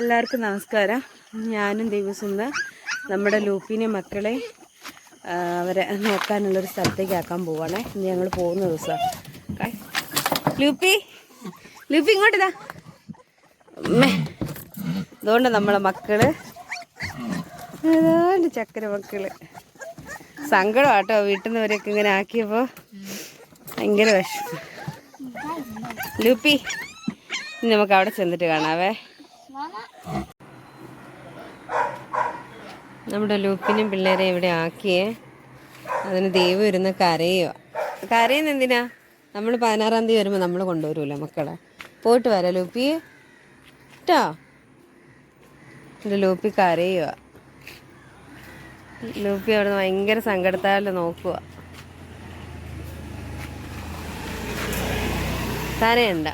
എല്ലാവർക്കും നമസ്കാരം. ഞാനും ദിവസം നമ്മുടെ ലൂപ്പിനെ മക്കളെ അവരെ നോക്കാനുള്ളൊരു സ്ഥലത്തേക്ക് ആക്കാൻ പോവാണേ. ഇന്ന് ഞങ്ങൾ പോകുന്ന ദിവസം. ലൂപ്പി ലൂപ്പി ഇങ്ങോട്ടിതാ അതുകൊണ്ട് നമ്മളെ മക്കൾ. ഏതാണ്ട് ചക്കര മക്കൾ. സങ്കടം ആട്ടോ വീട്ടിൽ നിന്ന് ഇവരെയൊക്കെ ഇങ്ങനെ ആക്കിയപ്പോൾ ഭയങ്കര വിഷമം. ലൂപ്പി നമുക്ക് അവിടെ ചെന്നിട്ട് കാണാവേ. നമ്മുടെ ലൂപ്പിനും പിള്ളേരെ ഇവിടെ ആക്കിയേ. അതിന് ദൈവം ഇരുന്ന് കരയുക കരയുന്ന എന്തിനാ? നമ്മൾ പതിനാറാം തീയതി വരുമ്പോൾ നമ്മൾ കൊണ്ടുവരുമല്ലോ മക്കളെ? പോയിട്ട് വരാം ലൂപ്പി. കേട്ടോ എന്റെ ലൂപ്പി കരയുക ലൂപ്പി അവിടെ നിന്ന് ഭയങ്കര സങ്കടത്താൽ നോക്കുക കരയണ്ട.